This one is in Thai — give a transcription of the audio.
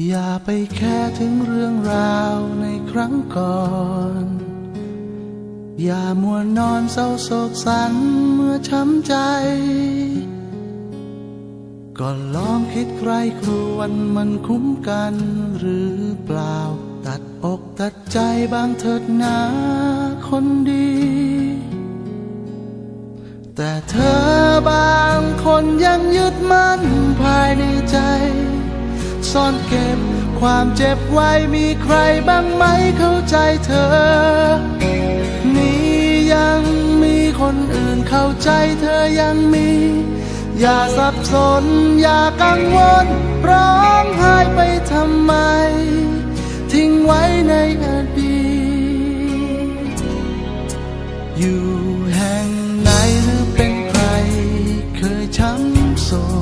อย่าไปแค่ถึงเรื่องราวในครั้งก่อน อย่ามัวนอนเศร้าโศกสันเมื่อช้ำใจ ก็ลองคิดใครครวนมันคุ้มกันหรือเปล่า ตัดอกตัดใจบางเถิดนาคนดี แต่เธอบางคนยังยึด ซ่อนเก็บ ความเจ็บไว้มีใครบ้างไหมเข้าใจเธอ นี้ยังมีคนอื่นเข้าใจเธอยังมี อย่าสับสน อย่ากังวล ร้องไห้ไปทำไม ทิ้งไว้ในอดีตอยู่แห่งไหนหรือเป็นใคร เคยช้ำโศก